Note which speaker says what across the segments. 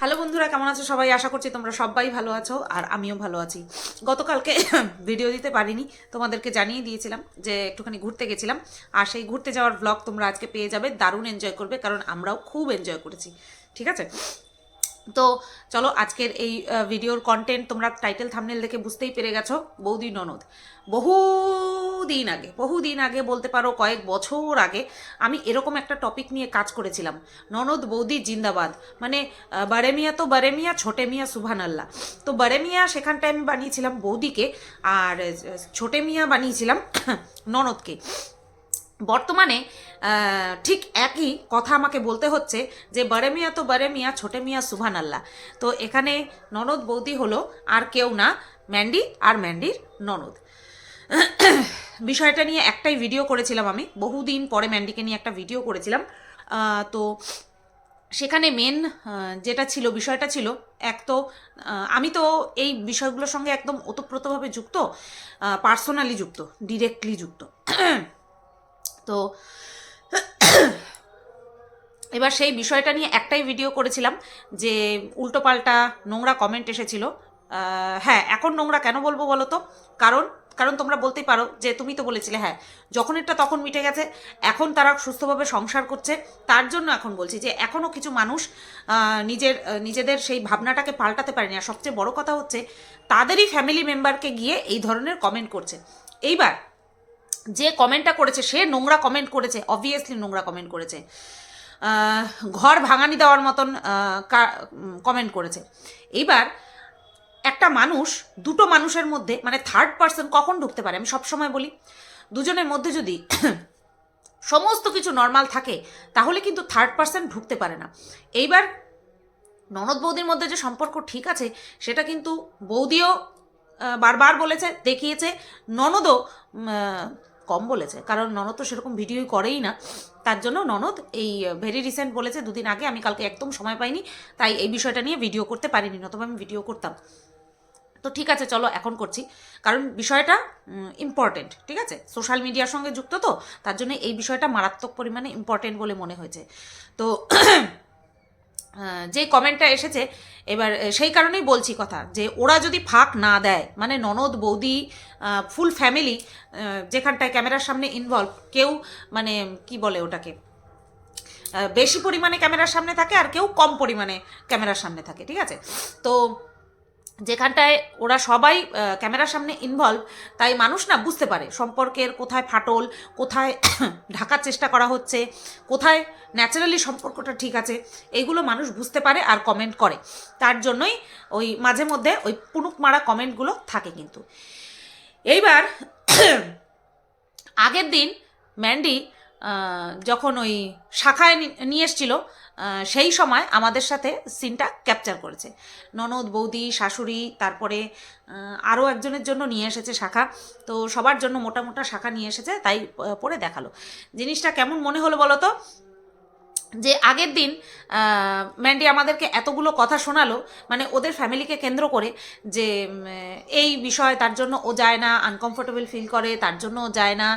Speaker 1: Hello বন্ধুরা, কেমন আছো সবাই? আশা করছি তোমরা সবাই ভালো আছো আর আমিও ভালো আছি। গতকালকে ভিডিও দিতে পারিনি, তোমাদেরকে জানিয়ে দিয়েছিলাম যে একটুখানি ঘুরতে গেছিলাম। আর সেই ঘুরতে যাওয়ার ব্লগ তোমরা আজকে পেয়ে যাবে, দারুণ এনজয় করবে, কারণ আমরাও খুব এনজয় করেছি। ঠিক আছে? তো চলো আজকের এই ভিডিওর কন্টেন্ট তোমরা টাইটেল থামনেল দেখে বুঝতেই পেরে গেছো। বৌদি ননদ। বহু দিন আগে বহু দিন আগে বলতে পারো কয়েক বছর আগে আমি এরকম একটা টপিক নিয়ে কাজ করেছিলাম। ননদ বৌদি জিন্দাবাদ। মানে আহ, বারে মিয়া তো বারে মিয়া ছোটে মিয়া সুবহান আল্লাহ তো বারে মিয়া সেখানটায় আমি বানিয়েছিলাম বৌদিকে আর ছোটে মিয়া বানিয়েছিলাম ননদকে। বর্তমানে ঠিক একই কথা আমাকে বলতে হচ্ছে যে, বারে মিয়া তো বারে মিয়া, ছোটে মিয়া সুভান আল্লাহ। তো এখানে ননদ বৌদি হলো আর কেউ না, ম্যান্ডি আর ম্যান্ডির ননদ। বিষয়টা নিয়ে একটাই ভিডিও করেছিলাম আমি, বহুদিন পরে ম্যান্ডিকে নিয়ে একটা ভিডিও করেছিলাম। তো সেখানে মেন যেটা ছিল, বিষয়টা ছিল, এক তো আমি তো এই বিষয়গুলোর সঙ্গে একদম ওতপ্রোতভাবে যুক্ত পার্সোনালি যুক্ত ডিরেক্টলি যুক্ত। তো এবার সেই বিষয়টা নিয়ে একটাই ভিডিও করেছিলাম যে উল্টোপাল্টা নোংরা কমেন্ট এসেছিল। হ্যাঁ এখন নোংরা কেন বলব বলো তো? কারণ কারণ তোমরা বলতেই পারো যে তুমি তো বলেছিলে হ্যাঁ যখন এটা তখন মিটে গেছে, এখন তারা সুস্থভাবে সংসার করছে, তার জন্য এখন বলছি যে এখনও কিছু মানুষ নিজের, নিজেদের সেই ভাবনাটাকে পাল্টাতে পারেনি। আর সবচেয়ে বড় কথা হচ্ছে, তাদেরই ফ্যামিলি মেম্বারকে গিয়ে এই ধরনের কমেন্ট করছে। এইবার যে কমেন্টটা করেছে, সে নোংরা কমেন্ট করেছে অবভিয়াসলি নোংরা কমেন্ট করেছে। ঘর ভাঙানি দেওয়ার মতন কমেন্ট করেছে। এইবার একটা মানুষ, দুটো মানুষের মধ্যে মানে থার্ড পার্সন কখন ঢুকতে পারে? আমি সবসময় বলি, দুজনের মধ্যে যদি সমস্ত কিছু নর্মাল থাকে, তাহলে কিন্তু থার্ড পার্সন ঢুকতে পারে না। এইবার ননদ বৌদির মধ্যে যে সম্পর্ক ঠিক আছে, সেটা কিন্তু বৌদিও বারবার বলেছে, দেখিয়েছে। ননদও কম বলেছে। কারণ ননদ তো সেরকম ভিডিওই করেই না। তার জন্য ননদ এই ভেরি রিসেন্ট বলেছে, দুদিন আগে আমি কালকে একদম সময় পাইনি, তাই এই বিষয়টা নিয়ে ভিডিও করতে পারিনি, নতুবা আমি ভিডিও করতাম। তো ঠিক আছে, চলো এখন করছি। কারণ বিষয়টা ইম্পর্টেন্ট ঠিক আছে? সোশ্যাল মিডিয়ার সঙ্গে যুক্ত তো, তার জন্য এই বিষয়টা মারাত্মক পরিমাণে ইম্পর্টেন্ট বলে মনে হয়েছে। তো যে কমেন্টটা এসেছে, এবার সেই কারণেই বলছি কথা, যে ওরা যদি ফাঁক না দেয় মানে ননদ, বৌদি ফুল ফ্যামিলি যেখানটায় ক্যামেরার সামনে ইনভলভ কেউ মানে কি বলে ওটাকে বেশি পরিমাণে ক্যামেরার সামনে থাকে আর কেউ কম পরিমাণে ক্যামেরার সামনে থাকে, ঠিক আছে? তো যেখানটায় ওরা সবাই ক্যামেরার সামনে ইনভলভ তাই মানুষ না বুঝতে পারে সম্পর্কের কোথায় ফাটল, কোথায় ঢাকার চেষ্টা করা হচ্ছে, কোথায় ন্যাচারালি সম্পর্কটা ঠিক আছে, এইগুলো মানুষ বুঝতে পারে আর কমেন্ট করে। তার জন্যই ওই মাঝে মধ্যে ওই পুনুক মারা কমেন্টগুলো থাকে কিন্তু। এইবার আগের দিন ম্যান্ডি যখন ওই শাখায় নিয়ে এসছিল সেই সময় আমাদের সাথে সিনটা ক্যাপচার করেছে। ননদ, বৌদি, শাশুড়ি, তারপরে আরও একজনের জন্য নিয়ে এসেছে শাখা। তো সবার জন্য মোটা মোটা শাখা নিয়ে এসেছে, তাই পরে দেখাল। জিনিসটা কেমন মনে হলো বলো তো? যে আগের দিন ম্যান্ডি আমাদেরকে এতগুলো কথা শোনালো মানে ওদের ফ্যামিলিকে কেন্দ্র করে যে এই বিষয় তার জন্য ও যায় না আনকমফোর্টেবল ফিল করে, তার জন্য ও যায় না।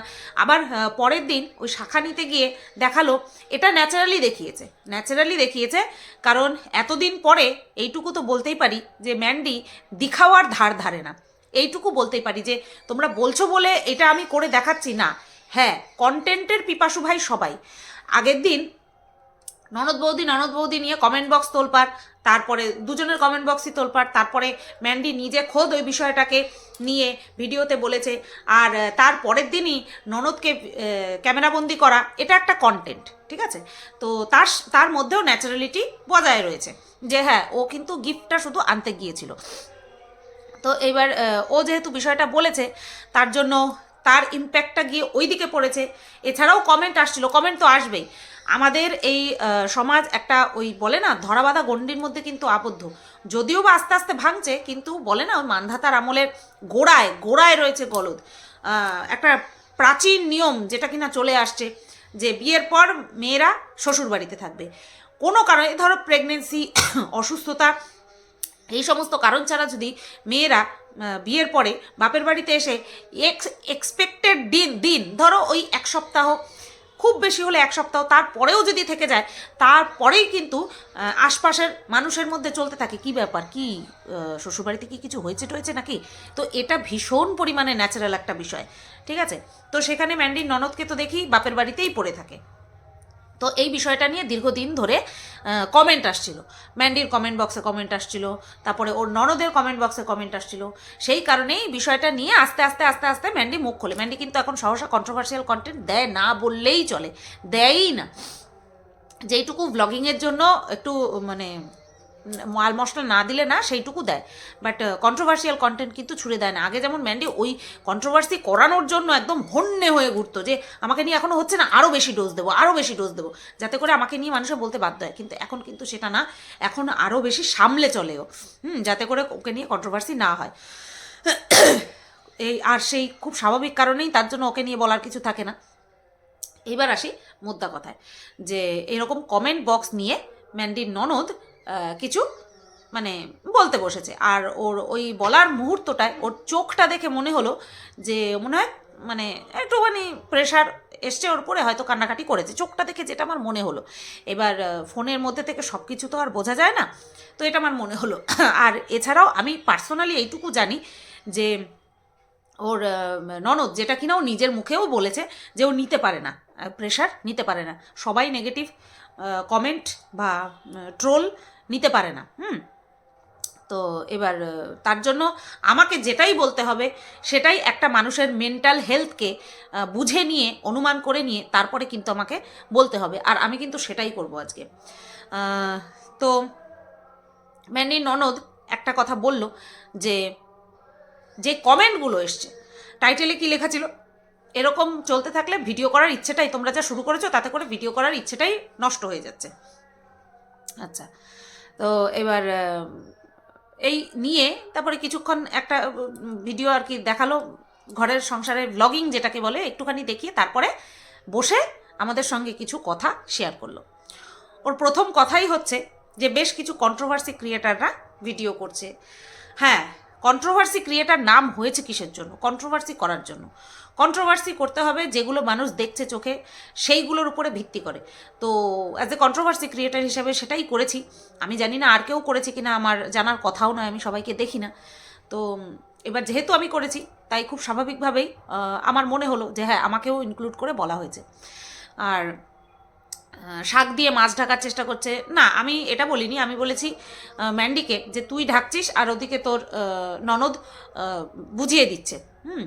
Speaker 1: আবার পরের দিন ওই শাখা নিতে গিয়ে দেখাল, এটা ন্যাচারালি দেখিয়েছে ন্যাচারালি দেখিয়েছে, কারণ এতদিন পরে, এইটুকু তো বলতেই পারি যে ম্যান্ডি দিখাওয়ার ধার ধারে না। এইটুকু বলতেই পারি যে, তোমরা বলছো বলে এটা আমি করে দেখাচ্ছি না। হ্যাঁ কন্টেন্টের পিপাসু ভাই সবাই। আগের দিন ননদ বৌদি ননদ বৌদি নিয়ে কমেন্ট বক্স তোলপার তারপরে দুজনের কমেন্ট বক্সই তোলপার তারপরে ম্যান্ডি নিজে খোদ ওই বিষয়টাকে নিয়ে ভিডিওতে বলেছে। আর তার পরের দিনই ননদকে ক্যামেরাবন্দি করা, এটা একটা কন্টেন্ট ঠিক আছে? তো তার তার মধ্যেও ন্যাচারালিটি বজায় রয়েছে যে হ্যাঁ ও কিন্তু গিফটটা শুধু আনতে গিয়েছিল। তো এবার ও যেহেতু বিষয়টা বলেছে, তার জন্য তার ইম্প্যাক্টটা গিয়ে ওই দিকে পড়েছে। এছাড়াও কমেন্ট আসছিল কমেন্ট তো আসবেই। আমাদের এই সমাজ একটা ওই বলে না, ধরাবাধা গণ্ডির মধ্যে কিন্তু আবদ্ধ। যদিও বা আস্তে আস্তে ভাঙছে, কিন্তু বলে না, ওই মান্ধাতার আমলের গোড়ায় গোড়ায় রয়েছে গলদ। একটা প্রাচীন নিয়ম যেটা কিনা চলে আসছে, যে বিয়ের পর মেয়েরা শ্বশুর বাড়িতে থাকবে। কোনো কারণে, ধরো প্রেগনেন্সি অসুস্থতা, এই সমস্ত কারণ ছাড়া যদি মেয়েরা বিয়ের পরে বাপের বাড়িতে এসে এক্স এক্সপেক্টেড দিন দিন, ধরো ওই এক সপ্তাহ, খুব বেশি হলে এক সপ্তাহ, তারপরেও যদি থেকে যায়, তারপরেই কিন্তু আশপাশের মানুষের মধ্যে চলতে থাকে। কি ব্যাপার? কি শ্বশুরবাড়িতে কি কিছু হয়েছে টয়েছে নাকি? তো এটা ভীষণ পরিমাণে ন্যাচারাল একটা বিষয়, ঠিক আছে? তো সেখানে ম্যান্ডির ননদকে তো দেখি, বাপের বাড়িতেই পড়ে থাকে। তো এই বিষয়টা নিয়ে দীর্ঘদিন ধরে কমেন্ট আসছিল। ম্যান্ডির কমেন্ট বক্সে কমেন্ট আসছিল, তারপরে ওর ননদের কমেন্ট বক্সে কমেন্ট আসছিল। সেই কারণেই বিষয়টা নিয়ে আস্তে আস্তে আস্তে আস্তে ম্যান্ডি মুখ খোলে। ম্যান্ডি কিন্তু এখন সহসা কন্ট্রোভার্সিয়াল কন্টেন্ট দেয় না বললেই চলে। দেয়ই না। যেইটুকু ব্লগিংয়ের জন্য একটু মানে মাল মশলা না দিলে না সেইটুকু দেয়। বাট কন্ট্রোভার্সিয়াল কন্টেন্ট কিন্তু ছুড়ে দেয় না। আগে যেমন ম্যান্ডি ওই কন্ট্রোভার্সি করানোর জন্য একদম হন্যে হয়ে ঘুরতো যে, আমাকে নিয়ে এখনও হচ্ছে না আরও বেশি ডোজ দেবো আরও বেশি ডোজ দেবো। যাতে করে আমাকে নিয়ে মানুষে বলতে বাধ্য হয়। কিন্তু এখন কিন্তু সেটা না, এখন আরও বেশি সামলে চলেও। হুম, যাতে করে ওকে নিয়ে কন্ট্রোভার্সি না হয়। এই, আর সেই খুব স্বাভাবিক কারণেই তার জন্য ওকে নিয়ে বলার কিছু থাকে না। এবার আসি মুদ্রা কথায়। যে, এরকম কমেন্ট বক্স নিয়ে ম্যান্ডির ননদ কিছু মানে বলতে বসেছে। আর ওর ওই বলার মুহূর্তটায় ওর চোখটা দেখে মনে হলো যে, মনে হয় মানে একটুখানি প্রেশার এসছে ওর উপরে, হয়তো কান্নাকাটি করেছে। চোখটা দেখে যেটা আমার মনে হলো। এবার ফোনের মধ্যে থেকে সব কিছু তো আর বোঝা যায় না, তো এটা আমার মনে হলো। আর এছাড়াও আমি পার্সোনালি এইটুকু জানি যে, ওর ননদ যেটা কিনা ও নিজের মুখেও বলেছে যে ও নিতে পারে না। প্রেশার নিতে পারে না। সবাই নেগেটিভ কমেন্ট বা ট্রোল নিতে পারে না, হুম। তো এবার তার জন্য আমাকে যেটাই বলতে হবে, সেটাই একটা মানুষের মেন্টাল হেলথকে বুঝে নিয়ে, অনুমান করে নিয়ে, তারপরে কিন্তু আমাকে বলতে হবে। আর আমি কিন্তু সেটাই করব আজকে। তো ম্যানি ননদ একটা কথা বলল যে যে কমেন্টগুলো এসছে টাইটেলে কি লেখা ছিল? এরকম চলতে থাকলে ভিডিও করার ইচ্ছেটাই, তোমরা যা শুরু করেছ, তাতে করে ভিডিও করার ইচ্ছেটাই নষ্ট হয়ে যাচ্ছে। আচ্ছা তো এবার এই নিয়ে তারপরে কিছুক্ষণ একটা ভিডিও আর কি দেখাল ঘরের সংসারের ব্লগিং যেটাকে বলে, একটুখানি দেখিয়ে তারপরে বসে আমাদের সঙ্গে কিছু কথা শেয়ার করল। ওর প্রথম কথাই হচ্ছে যে, বেশ কিছু কন্ট্রোভার্সি ক্রিয়েটাররা ভিডিও করছে। হ্যাঁ কন্ট্রোভার্সি ক্রিয়েটার নাম হয়েছে কিসের জন্য? কন্ট্রোভার্সি করার জন্য। কন্ট্রোভার্সি করতে হবে যেগুলো মানুষ দেখছে চোখে, সেইগুলোর উপরে ভিত্তি করে। তো অ্যাজ এ কন্ট্রোভার্সি ক্রিয়েটার হিসাবে সেটাই করেছি। আমি জানি না আর কেউ করেছে কিনা, আমার জানার কথাও নয়, আমি সবাইকে দেখি না। তো, এবার যেহেতু আমি করেছি, তাই খুব স্বাভাবিকভাবেই আমার মনে হলো যে হ্যাঁ আমাকেও ইনক্লুড করে বলা হয়েছে। আর শাক দিয়ে মাছ ঢাকার চেষ্টা করছে। না, আমি এটা বলিনি, আমি বলেছি ম্যান্ডিকে যে তুই ঢাকছিস আর ওদিকে তোর ননদ বুঝিয়ে দিচ্ছে। হুম,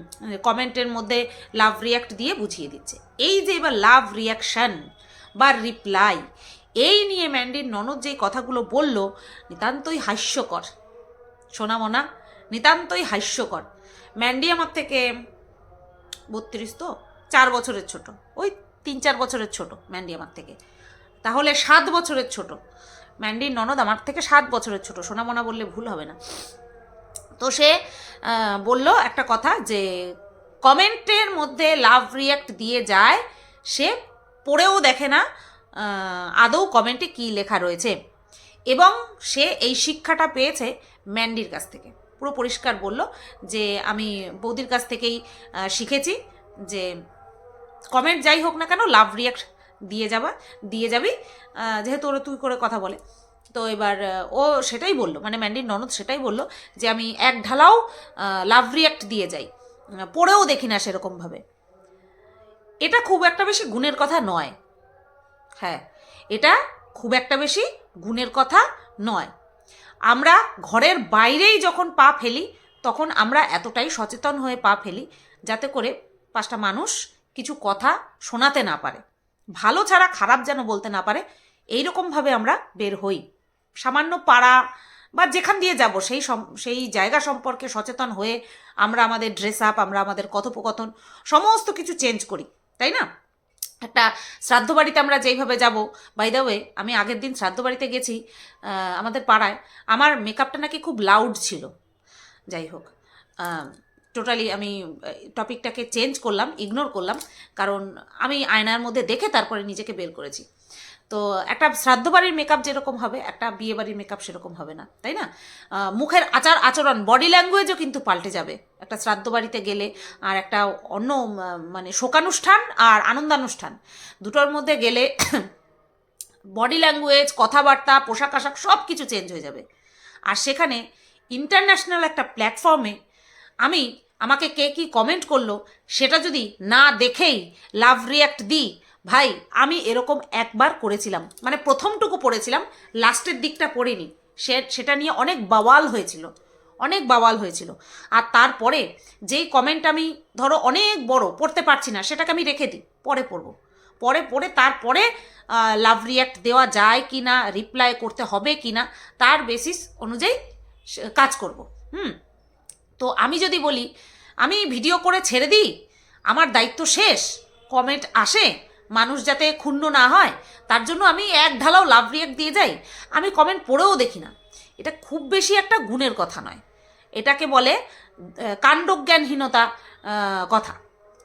Speaker 1: কমেন্টের মধ্যে লাভ রিয়াক্ট দিয়ে বুঝিয়ে দিচ্ছে। এই যে এবার লাভ রিয়াকশন বা রিপ্লাই, এই নিয়ে ম্যান্ডির ননদ যেই কথাগুলো বলল, নিতান্তই হাস্যকর। সোনা মোনা, নিতান্তই হাস্যকর। ম্যান্ডি আমার থেকে বত্রিশ তো, চার বছরের ছোট। ওই তিন চার বছরের ছোট ম্যান্ডি আমার থেকে। তাহলে সাত বছরের ছোট। ম্যান্ডির ননদ আমার থেকে সাত বছরের ছোট। সোনামোনা বললে ভুল হবে না। তো সে বলল একটা কথা যে, কমেন্টের মধ্যে লাভ রিয়াক্ট দিয়ে যায়, সে পড়েও দেখে না আদৌ কমেন্টে কী লেখা রয়েছে। এবং সে এই শিক্ষাটা পেয়েছে ম্যান্ডির কাছ থেকে। পুরো পরিষ্কার বলল যে, আমি বৌদির কাছ থেকেই শিখেছি যে কমেন্ট যাই হোক না কেন লাভ রিয়াক্ট দিয়ে যাবা, দিয়ে যাবি। যেহেতু ওরা তুই করে কথা বলে। তো এবার ও সেটাই বলল মানে ম্যান্ডির ননদ সেটাই বলল যে আমি এক ঢালাও লাভ রিয়াক্ট দিয়ে যাই। পড়েও দেখি না সেরকমভাবে। এটা খুব একটা বেশি গুণের কথা নয়। হ্যাঁ এটা খুব একটা বেশি গুণের কথা নয়। আমরা ঘরের বাইরেই যখন পা ফেলি, তখন আমরা এতটাই সচেতন হয়ে পা ফেলি, যাতে করে পাঁচটা মানুষ কিছু কথা শোনাতে না পারে। ভালো ছাড়া খারাপ যেন বলতে না পারে এই এইরকমভাবে আমরা বের হই। সামান্য পাড়া বা যেখান দিয়ে যাব, সেই সেই জায়গা সম্পর্কে সচেতন হয়ে আমরা আমাদের ড্রেস আপ আমরা আমাদের কথোপকথন, সমস্ত কিছু চেঞ্জ করি, তাই না? একটা শ্রাদ্ধ বাড়িতে আমরা যেইভাবে যাব বাই দ্য ওয়ে আমি আগের দিন শ্রাদ্ধ বাড়িতে গেছি আমাদের পাড়ায়, আমার মেকআপটা নাকি খুব লাউড ছিল। যাই হোক টোটালি আমি টপিকটাকে চেঞ্জ করলাম ইগনোর করলাম, কারণ আমি আয়নার মধ্যে দেখে তারপরে নিজেকে বের করেছি। তো একটা শ্রাদ্ধ বাড়ির মেকআপ যেরকম হবে, একটা বিয়ে বাড়ির মেকআপ সেরকম হবে না, তাই না? মুখের আচার, আচরণ বডি ল্যাঙ্গুয়েজও কিন্তু পাল্টে যাবে। একটা শ্রাদ্ধ বাড়িতে গেলে আর একটা অন্য মানে শোকানুষ্ঠান আর আনন্দানুষ্ঠান, দুটোর মধ্যে গেলে বডি ল্যাঙ্গুয়েজ কথাবার্তা, পোশাক আশাক সব কিছু চেঞ্জ হয়ে যাবে। আর সেখানে ইন্টারন্যাশনাল একটা প্ল্যাটফর্মে আমি আমাকে কে কি কমেন্ট করল, সেটা যদি না দেখেই লাভ রিয়াক্ট দিই, ভাই, আমি এরকম একবার করেছিলাম। মানে প্রথমটুকু পড়েছিলাম লাস্টের দিকটা পড়িনি। সে, সেটা নিয়ে অনেক বাওয়াল হয়েছিল, অনেক বাওয়াল হয়েছিল। আর তারপরে যেই কমেন্ট আমি, ধরো, অনেক বড়, পড়তে পারছি না, সেটাকে আমি রেখে দিই, পরে পড়ব। পরে পড়ে তারপরে লাভ রিয়াক্ট দেওয়া যায় কি না রিপ্লাই করতে হবে কি না তার বেসিস অনুযায়ী কাজ করব। হুম তো আমি যদি বলি, আমি ভিডিও করে ছেড়ে দিই? আমার দায়িত্ব শেষ। কমেন্ট আসে। মানুষ যাতে ক্ষুণ্ণ না হয়, তার জন্য আমি এক ঢালাও লাভ রিয়াক্ট দিয়ে যাই। আমি কমেন্ট পড়েও দেখি না। এটা খুব বেশি একটা গুণের কথা নয়। এটাকে বলে কাণ্ডজ্ঞানহীনতা কথা।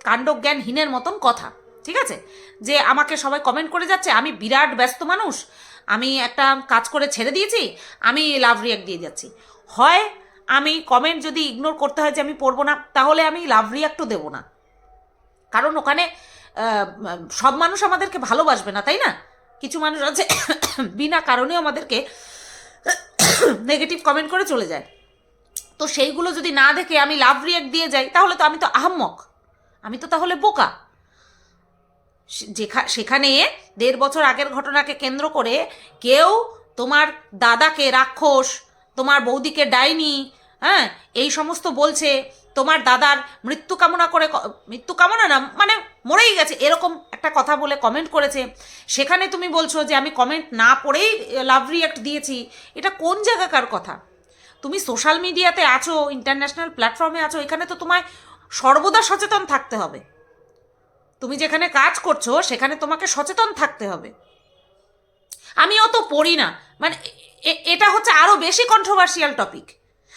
Speaker 1: কাণ্ডজ্ঞানহীনের মতন কথা। ঠিক আছে? যে আমাকে সবাই কমেন্ট করে যাচ্ছে, আমি বিরাট ব্যস্ত মানুষ। আমি একটা কাজ করে ছেড়ে দিয়েছি। আমি লাভ রিয়াক্ট দিয়ে যাচ্ছি। হয় আমি কমেন্ট যদি ইগনোর করতে হয় যে আমি পড়ব না, তাহলে আমি লাভ রিয়াক্টও দেবো না। কারণ ওখানে সব মানুষ আমাদেরকে ভালোবাসবে না, তাই না? কিছু মানুষ আছে, বিনা কারণে আমাদেরকে নেগেটিভ কমেন্ট করে চলে যায়। তো সেইগুলো যদি না দেখে আমি লাভ রিয়াক্ট দিয়ে যাই, তাহলে তো আমি তো আহাম্মক। আমি তো তাহলে বোকা। সেখানে দেড় বছর আগের ঘটনাকে কেন্দ্র করে কেউ তোমার দাদাকে রাক্ষস, তোমার বৌদিকে ডাইনি হ্যাঁ এই সমস্ত বলছে, তোমার দাদার মৃত্যু কামনা করে মৃত্যু কামনা না মানে মরেই গেছে, এরকম একটা কথা বলে কমেন্ট করেছে। সেখানে তুমি বলছো যে, আমি কমেন্ট না পড়েই লাভ রিয়াক্ট দিয়েছি। এটা কোন জায়গাকার কথা? তুমি সোশ্যাল মিডিয়াতে আছো ইন্টারন্যাশনাল প্ল্যাটফর্মে আছো, এখানে তো তোমায় সর্বদা সচেতন থাকতে হবে। তুমি যেখানে কাজ করছ, সেখানে তোমাকে সচেতন থাকতে হবে। আমি অত পড়ি না মানে এটা হচ্ছে আরও বেশি কন্ট্রোভার্সিয়াল টপিক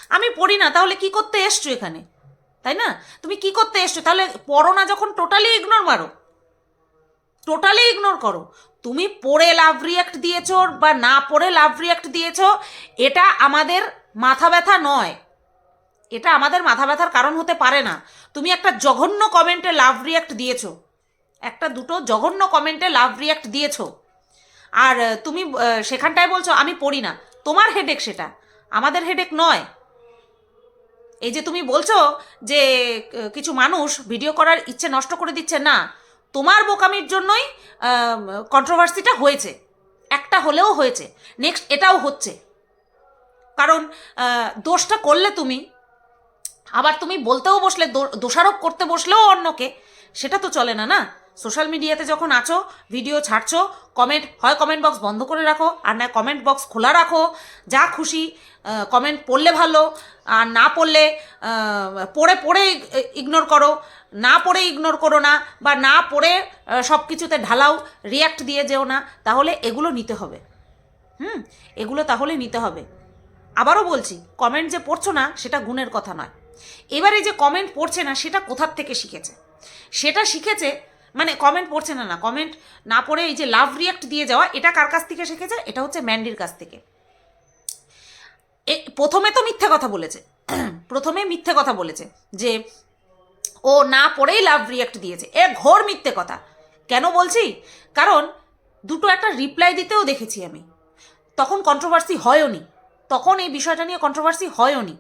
Speaker 1: আমি পড়ি না, তাহলে কি করতে এসছো এখানে? তাই না? তুমি কি করতে এসছো? তাহলে পড়ো না যখন টোটালি ইগনোর মারো। টোটালি ইগনোর করো। তুমি পড়ে লাভ রিয়াক্ট দিয়েছ বা না পড়ে লাভ রিয়াক্ট দিয়েছ, এটা আমাদের মাথা ব্যথা নয়। এটা আমাদের মাথা ব্যথার কারণ হতে পারে না। তুমি একটা জঘন্য কমেন্টে লাভ রিয়াক্ট দিয়েছ। একটা দুটো জঘন্য কমেন্টে লাভ রিয়াক্ট দিয়েছ। আর, তুমি সেখানটায় বলছো, আমি পড়ি না। তোমার হেডেক সেটা। আমাদের হেডেক নয়। এই যে তুমি বলছো যে কিছু মানুষ ভিডিও করার ইচ্ছে নষ্ট করে দিচ্ছে, না। তোমার বোকামির জন্যই কন্ট্রোভার্সিটা হয়েছে। একটা হলেও হয়েছে। নেক্সট এটাও হচ্ছে। কারণ দোষটা করলে তুমি, আবার তুমি বলতেও বসলে দোষারোপ করতে বসলেও অন্যকে, সেটা তো চলে না না? সোশ্যাল মিডিয়াতে যখন আছো, ভিডিও ছাড়ছো কমেন্ট হয় কমেন্ট বক্স বন্ধ করে রাখো, আর না কমেন্ট বক্স খোলা রাখো, যা খুশি কমেন্ট পড়লে ভালো, আর না পড়লে পড়ে পড়ে ইগনোর করো, না পড়ে ইগনোর করো না, বা না পড়ে সব কিছুতে ঢালাও রিয়াক্ট দিয়ে যেও না, তাহলে এগুলো নিতে হবে। হুম, এগুলো তাহলে নিতে হবে। আবারও বলছি কমেন্ট যে পড়ছো না, সেটা গুণের কথা নয়। এবারে যে কমেন্ট পড়ছে না, সেটা কোথার থেকে শিখেছে? সেটা শিখেছে মানে কমেন্ট পড়ছে না না কমেন্ট না পড়ে এই যে লাভ রিয়াক্ট দিয়ে যাওয়া এটা কার কাছ থেকে শিখেছে? এটা হচ্ছে ম্যান্ডির কাছ থেকে। প্রথমে তো মিথ্যে কথা বলেছে। প্রথমে মিথ্যে কথা বলেছে যে ও না পড়েই লাভ রিয়াক্ট দিয়েছে। এ ঘোর মিথ্যে কথা। কেন বলছি? কারণ দুটো একটা রিপ্লাই দিতেও দেখেছি আমি। তখন কন্ট্রোভার্সি হয়ওনি তখন এই বিষয়টা নিয়ে কন্ট্রোভার্সি হয়ওনি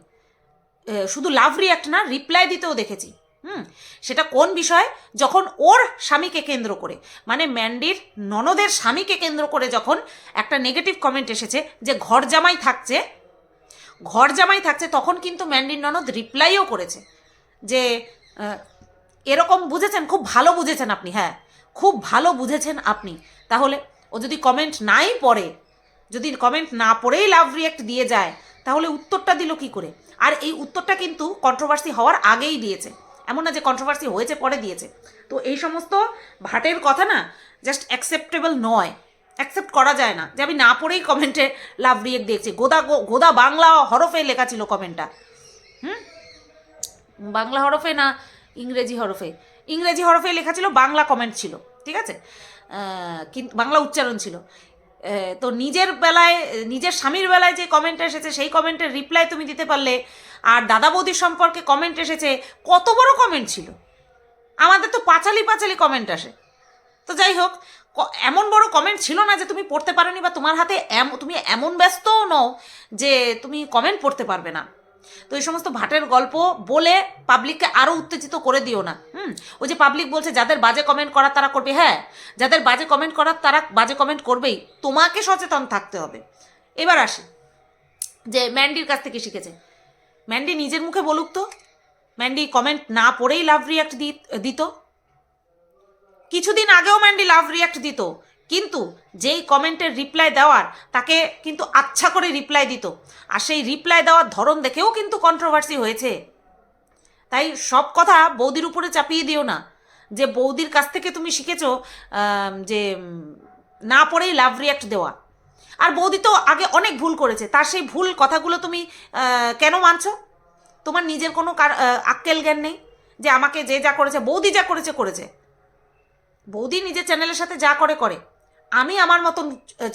Speaker 1: এ, শুধু লাভ রিয়াক্ট না রিপ্লাই দিতেও দেখেছি। হুম, সেটা কোন বিষয়? যখন ওর স্বামীকে কেন্দ্র করে মানে ম্যান্ডির ননদের স্বামীকে কেন্দ্র করে যখন একটা নেগেটিভ কমেন্ট এসেছে যে ঘর জামাই থাকছে, ঘর জামাই থাকছে, তখন কিন্তু ম্যান্ডির ননদ রিপ্লাইও করেছে যে এরকম বুঝেছেন? খুব ভালো বুঝেছেন আপনি হ্যাঁ খুব ভালো বুঝেছেন আপনি। তাহলে ও যদি কমেন্ট নাই পড়ে, যদি কমেন্ট না পড়েই লাভ রিয়াক্ট দিয়ে যায়, তাহলে উত্তরটা দিল কি করে? আর এই উত্তরটা কিন্তু কন্ট্রোভার্সি হওয়ার আগেই দিয়েছে। এমন না যে কন্ট্রোভার্সি হয়েছে, পরে দিয়েছে। তো এই সমস্ত ভাটের কথা না জাস্ট অ্যাকসেপ্টেবল নয়। অ্যাকসেপ্ট করা যায় না। যে আমি না পড়েই কমেন্টে লাভ রিয়েক্ট দেখছি। গোদা গোদা বাংলা হরফে লেখা ছিল কমেন্টটা হুম? বাংলা হরফে না ইংরেজি হরফে? ইংরেজি হরফে লেখা ছিল, বাংলা কমেন্ট ছিল। ঠিক আছে? কিন্তু বাংলা উচ্চারণ ছিল। তো নিজের বেলায়, নিজের স্বামীর বেলায় যে কমেন্ট এসেছে, সেই কমেন্টের রিপ্লাই তুমি দিতে পারলে আর দাদা বৌদির সম্পর্কে কমেন্ট এসেছে, কত বড় কমেন্ট ছিল? আমাদের তো পাঁচালি পাঁচালি কমেন্ট আসে। তো যাই হোক এমন বড় কমেন্ট ছিল না যে তুমি পড়তে পারোনি বা তোমার হাতে তুমি এমন ব্যস্তও নও যে তুমি কমেন্ট পড়তে পারবে না। তো এই সমস্ত ভাটের গল্প বলে পাবলিককে আরও উত্তেজিত করে দিও না, হুম? ওই যে পাবলিক বলছে, যাদের বাজে কমেন্ট করার তারা করবে হ্যাঁ যাদের বাজে কমেন্ট করার তারা বাজে কমেন্ট করবেই, তোমাকে সচেতন থাকতে হবে। এবার আসি, যে ম্যান্ডির কাছ থেকে শিখেছে। ম্যান্ডি নিজের মুখে বলুক তো। ম্যান্ডি কমেন্ট না পড়েই লাভ রিয়াক্ট দিত। কিছুদিন আগেও ম্যান্ডি লাভ রিয়াক্ট দিত, কিন্তু যেই কমেন্টের রিপ্লাই দেওয়ার, তাকে কিন্তু আচ্ছা করে রিপ্লাই দিত। আর সেই রিপ্লাই দেওয়ার ধরন দেখেও কিন্তু কন্ট্রোভার্সি হয়েছে। তাই সব কথা বৌদির উপরে চাপিয়ে দিও না। যে বৌদির কাছ থেকে তুমি শিখেছো যে না পড়েই লাভ রিয়াক্ট দেওয়া। আর বৌদি তো আগে অনেক ভুল করেছে। তার সেই ভুল কথাগুলো তুমি কেন মানছো? তোমার নিজের কোনো আক্কেল জ্ঞান নেই যে আমাকে যে যা করেছে, বৌদি যা করেছে করেছে। বৌদি নিজের চ্যানেলের সাথে যা করে করে। আমি আমার মতন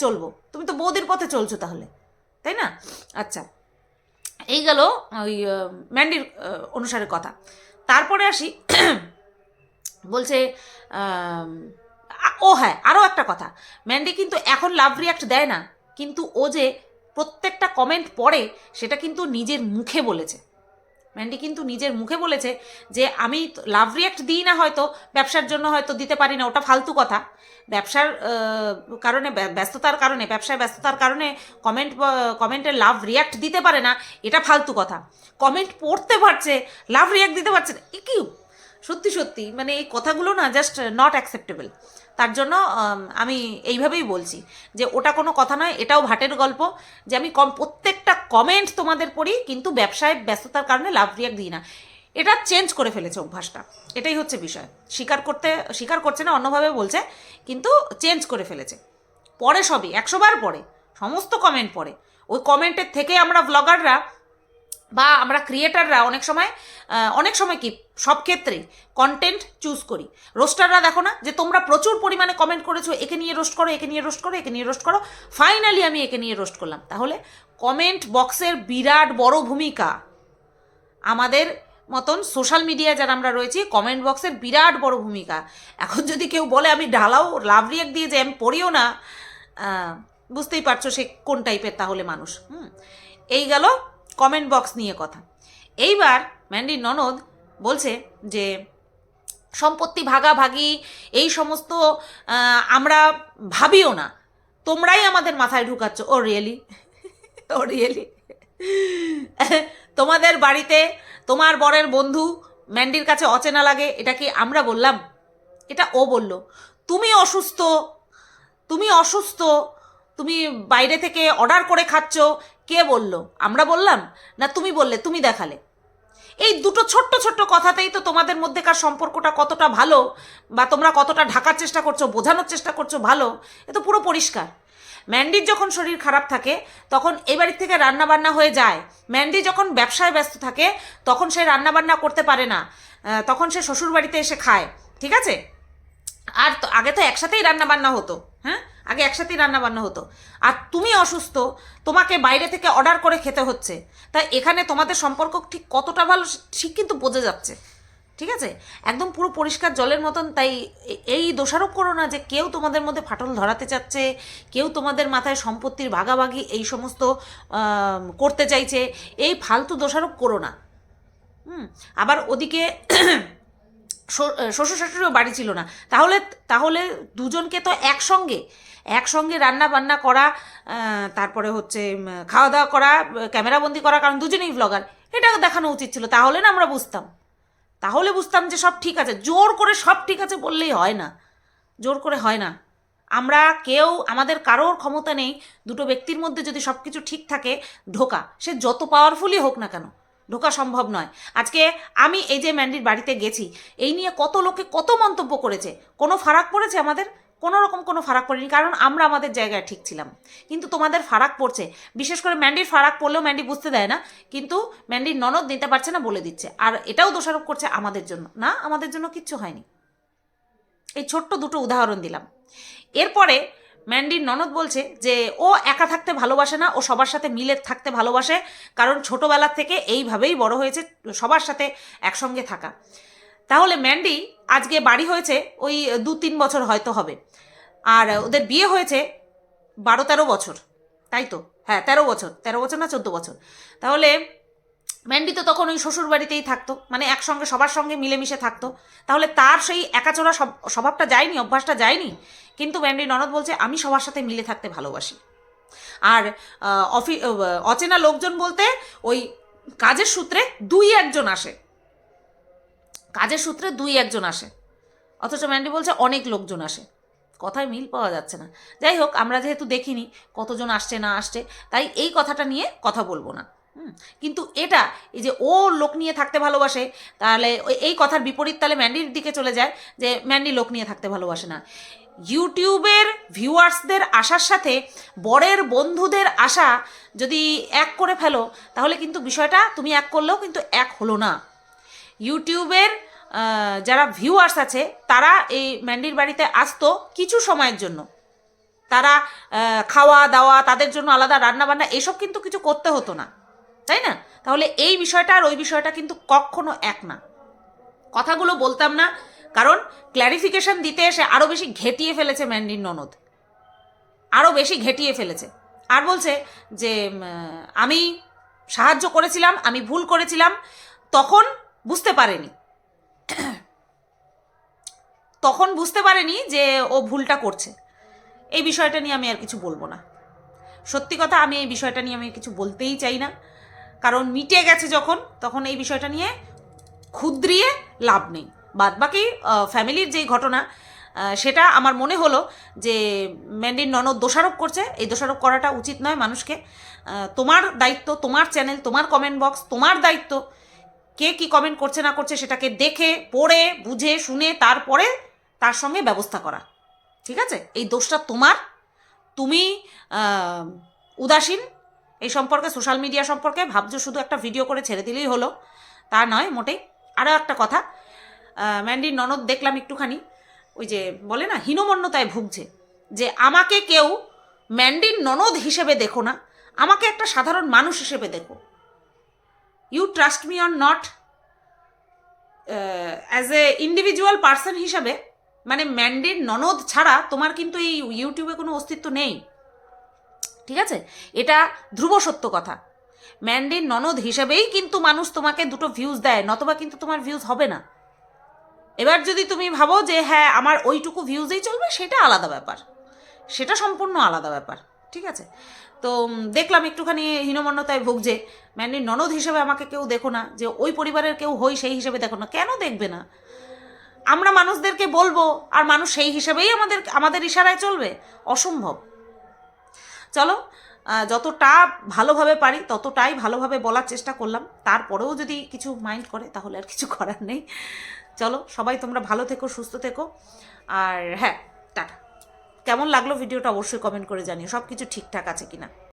Speaker 1: চলবো। তুমি তো বৌদির পথে চলছো তাহলে, তাই না? আচ্ছা এই গেল ওই ম্যান্ডির অনুসারে কথা। তারপরে আসি, বলছে ও হ্যাঁ আরও একটা কথা। ম্যান্ডি কিন্তু এখন লাভ রিয়াক্ট দেয় না। কিন্তু ও যে প্রত্যেকটা কমেন্ট পড়ে, সেটা কিন্তু নিজের মুখে বলেছে। ম্যান্ডি কিন্তু নিজের মুখে বলেছে যে, আমি লাভ রিয়াক্ট দিই না হয়তো, ব্যবসার জন্য হয়তো দিতে পারি না। ওটা ফালতু কথা। ব্যবসার কারণে, ব্য- ব্যস্ততার কারণে, ব্যবসায় ব্যস্ততার কারণে কমেন্ট কমেন্টে লাভ রিয়াক্ট দিতে পারে না, এটা ফালতু কথা। কমেন্ট পড়তে পারছে লাভ রিয়াক্ট দিতে পারছে না। কি? সত্যি সত্যি। মানে এই কথাগুলো না জাস্ট নট অ্যাকসেপ্টেবল তার জন্য, আমি এইভাবেই বলছি যে ওটা কোনো কথা নয়, এটাও ভাটের গল্প যে আমি কম, প্রত্যেকটা কমেন্ট তোমাদের পড়ি, কিন্তু ব্যবসায় ব্যস্ততার কারণে লাভ রিয়াক দিই না। এটা চেঞ্জ করে ফেলেছে অভ্যাসটা। এটাই হচ্ছে বিষয়। স্বীকার করতে, স্বীকার করছে না, অন্যভাবে বলছে, কিন্তু চেঞ্জ করে ফেলেছে। পরে সবই একশোবার পরে সমস্ত কমেন্ট পড়ে। ওই কমেন্টের থেকে আমরা ব্লগাররা বা আমরা ক্রিয়েটাররা অনেক সময় অনেক সময় কি, সব ক্ষেত্রেই কন্টেন্ট চুজ করি। রোস্টাররা দেখো না যে তোমরা প্রচুর পরিমাণে কমেন্ট করেছ, একে নিয়ে রোস্ট করো, একে নিয়ে রোস্ট করো, একে নিয়ে রোস্ট করো। ফাইনালি আমি একে নিয়ে রোস্ট করলাম। তাহলে কমেন্ট বক্সের বিরাট বড় ভূমিকা। আমাদের মতন সোশ্যাল মিডিয়ায় যারা আমরা রয়েছি কমেন্ট বক্সের বিরাট বড় ভূমিকা। এখন যদি কেউ বলে, আমি ঢালাও, লাভ রিয়াক্ট দিয়ে যে আমি পড়িও না বুঝতেই পারছ সে কোন টাইপের তাহলে মানুষ। হুম, এই গেল কমেন্ট বক্স নিয়ে কথা। এইবার ম্যান্ডি ননদ বলছে যে, সম্পত্তি ভাগাভাগি, এই সমস্ত আমরা ভাবিও না। তোমরাই আমাদের মাথায় ঢুকাচ্ছ। ও রিয়েলি ও রিয়েলি তোমাদের বাড়িতে তোমার বরের বন্ধু ম্যান্ডির কাছে অচেনা লাগে, এটা কি আমরা বললাম? এটা ও বলল। তুমি অসুস্থ তুমি অসুস্থ, তুমি বাইরে থেকে অর্ডার করে খাচ্ছ কে বলল? আমরা বললাম? না, তুমি বললে, তুমি দেখালে। এই দুটো ছোট্ট ছোট্ট কথাতেই তো তোমাদের মধ্যেকার সম্পর্কটা কতটা ভালো বা তোমরা কতটা ঢাকার চেষ্টা করছ, বোঝানোর চেষ্টা করছ ভালো, এ তো পুরো পরিষ্কার। ম্যান্ডির যখন শরীর খারাপ থাকে, তখন এই বাড়ির থেকে রান্নাবান্না হয়ে যায়। ম্যান্ডি যখন ব্যবসায় ব্যস্ত থাকে, তখন সে রান্নাবান্না করতে পারে না। তখন সে শ্বশুর বাড়িতে এসে খায়, ঠিক আছে? আর আগে তো একসাথেই রান্নাবান্না হতো হ্যাঁ? আগে একসাথেই রান্না বান্না হতো। আর তুমি অসুস্থ, তোমাকে বাইরে থেকে অর্ডার করে খেতে হচ্ছে। তাই এখানে তোমাদের সম্পর্ক ঠিক কতটা ভালো ঠিক কিন্তু বোঝা যাচ্ছে। ঠিক আছে? একদম পুরো পরিষ্কার জলের মতন, তাই এই দোষারোপ করো না যে কেউ তোমাদের মধ্যে ফাটল ধরাতে চাচ্ছে, কেউ তোমাদের মাথায় সম্পত্তির ভাগাভাগি এই সমস্ত করতে চাইছে, এই ফালতু দোষারোপ করো না। হুম? আবার ওদিকে শ্বশুর শাশুড়িও বাড়ি ছিল না। তাহলে তাহলে দুজনকে তো একসঙ্গে একসঙ্গে রান্না বান্না করা তারপরে হচ্ছে খাওয়া দাওয়া করা ক্যামেরাবন্দি করা, কারণ দুজনেই ব্লগার এটা দেখানো উচিত ছিল। তাহলে না আমরা বুঝতাম। তাহলে বুঝতাম যে সব ঠিক আছে। জোর করে সব ঠিক আছে বললেই হয় না। জোর করে হয় না। আমরা কেউ, আমাদের কারোর ক্ষমতা নেই, দুটো ব্যক্তির মধ্যে যদি সব কিছু ঠিক থাকে, ঢোকা। সে যত পাওয়ারফুলই হোক না কেন। ঢোকা সম্ভব নয়। আজকে আমি এই যে ম্যান্ডির বাড়িতে গেছি, এই নিয়ে কত লোকে কত মন্তব্য করেছে, কোনো ফারাক পড়েছে আমাদের? কোনো রকম কোনো ফারাক পড়েনি, কারণ আমরা আমাদের জায়গায় ঠিক ছিলাম। কিন্তু তোমাদের ফারাক পড়ছে, বিশেষ করে ম্যান্ডির ফারাক পড়লেও ম্যান্ডি বুঝতে দেয় না, কিন্তু ম্যান্ডির ননদ নিতে পারছে না বলে দিচ্ছে, আর এটাও দোষারোপ করছে আমাদের জন্য। না, আমাদের জন্য কিচ্ছু হয়নি। এই ছোট্ট দুটো উদাহরণ দিলাম। এরপরে ম্যান্ডির ননদ বলছে যে, ও একা থাকতে ভালোবাসে না, ও সবার সাথে মিলে থাকতে ভালোবাসে, কারণ ছোটোবেলার থেকে এইভাবেই বড় হয়েছে, সবার সাথে একসঙ্গে থাকা। তাহলে ম্যান্ডি আজকে বাড়ি হয়েছে ওই দু তিন বছর হয়তো হবে। আর ওদের বিয়ে হয়েছে বারো তেরো বছর, তাই তো? হ্যাঁ তেরো বছর তেরো বছর না চোদ্দ বছর। তাহলে ম্যান্ডি তো তখন ওই শ্বশুর বাড়িতেই থাকতো মানে একসঙ্গে, সবার সঙ্গে মিলেমিশে থাকতো। তাহলে তার সেই একাচোরা সব, স্বভাবটা যায়নি, অভ্যাসটা যায়নি? কিন্তু ম্যান্ডি ননদ বলছে, আমি সবার সাথে মিলে থাকতে ভালোবাসি। আর অফি অচেনা লোকজন বলতে ওই কাজের সূত্রে দুই একজন আসে। কাজের সূত্রে দুই একজন আসে। অথচ ম্যান্ডি বলছে, অনেক লোকজন আসে। কথায় মিল পাওয়া যাচ্ছে না। যাই হোক, আমরা যেহেতু দেখিনি কতজন আসছে, না আসছে, তাই এই কথাটা নিয়ে কথা বলব না। কিন্তু এটা, এই যে ও লোক নিয়ে থাকতে ভালোবাসে, তাহলে এই কথার বিপরীত তাহলে ম্যান্ডির দিকে চলে যায় যে ম্যান্ডি লোক নিয়ে থাকতে ভালোবাসে না। ইউটিউবের ভিউয়ার্সদের আশার সাথে বরের বন্ধুদের আশা যদি এক করে ফেলো, তাহলে কিন্তু বিষয়টা তুমি এক করলেও কিন্তু এক হলো না। ইউটিউবের যারা ভিউয়ার্স আছে, তারা এই ম্যান্ডির বাড়িতে আসতো কিছু সময়ের জন্য। তারা খাওয়া দাওয়া, তাদের জন্য আলাদা রান্নাবান্না, এসব কিন্তু কিছু করতে হতো না। তাই না? তাহলে এই বিষয়টা আর ওই বিষয়টা কিন্তু কখনো এক না। কথাগুলো বলতাম না কারণ ক্ল্যারিফিকেশন দিতে এসে আরও বেশি ঘেটিয়ে ফেলেছে ম্যান্ডির ননদ আরও বেশি ঘেটিয়ে ফেলেছে। আর বলছে যে আমি সাহায্য করেছিলাম, আমি ভুল করেছিলাম, তখন বুঝতে পারেনি। তখন বুঝতে পারেনি যে ও ভুলটা করছে। এই বিষয়টা নিয়ে আমি আর কিছু বলব না। সত্যি কথা, আমি এই বিষয়টা নিয়ে আমি কিছু বলতেই চাই না। কারণ মিটে গেছে যখন, তখন এই বিষয়টা নিয়ে ক্ষুদ্রিয়ে লাভ নেই। বাদ বাকি ফ্যামিলির যেই ঘটনা সেটা আমার মনে হলো যে ম্যান্ডির ননদ দোষারোপ করছে। এই দোষারোপ করাটা উচিত নয় মানুষকে। তোমার দায়িত্ব, তোমার চ্যানেল তোমার কমেন্ট বক্স তোমার দায়িত্ব। কে কি কমেন্ট করছে, না করছে সেটাকে দেখে, পড়ে, বুঝে, শুনে, তারপরে তার সঙ্গে ব্যবস্থা করা। ঠিক আছে? এই দোষটা তোমার। তুমি উদাসীন। এই সম্পর্কে সোশ্যাল মিডিয়া সম্পর্কে ভাবছ শুধু একটা ভিডিও করে ছেড়ে দিলেই হলো। তা নয় মোটেই। আরও একটা কথা। ম্যান্ডির ননদ দেখলাম একটুখানি, ওই যে বলে না, হীনমন্যতায় ভুগছে, যে আমাকে কেউ ম্যান্ডির ননদ হিসেবে দেখো না, আমাকে একটা সাধারণ মানুষ হিসেবে দেখো। You trust me or not as a individual person হিসাবে মানে ম্যান্ডির ননদ ছাড়া তোমার কিন্তু এই ইউটিউবে কোনো অস্তিত্ব নেই। ঠিক আছে? এটা ধ্রুব সত্য কথা। ম্যান্ডির ননদ হিসেবেই কিন্তু মানুষ তোমাকে দুটো ভিউজ দেয়, নতবা কিন্তু তোমার ভিউজ হবে না। এবার যদি তুমি ভাবো যে হ্যাঁ আমার ওইটুকু ভিউজেই চলবে, সেটা আলাদা ব্যাপার। সেটা সম্পূর্ণ আলাদা ব্যাপার, ঠিক আছে? তো দেখলাম একটুখানি হীনমন্যতায় ভুগছে। ম্যান্ডির ননদ হিসেবে আমাকে কেউ দেখো না, যে ওই পরিবারের কেউ হই সেই হিসেবে দেখো না, কেন দেখবে না? আমরা মানুষদেরকে বলব, আর মানুষ সেই হিসেবেই আমাদের আমাদের ইশারায় চলবে? অসম্ভব। চলো যতটা ভালোভাবে পারি, ততটাই ভালোভাবে বলার চেষ্টা করলাম। তারপরেও যদি কিছু মাইন্ড করে, তাহলে আর কিছু করার নেই। চলো, সবাই তোমরা ভালো থেকো, সুস্থ থেকো। আর হ্যাঁ টাটা। কেমন লাগল ভিডিওটা অবশ্যই কমেন্ট করে জানিও সব কিছু ঠিকঠাক আছে কিনা।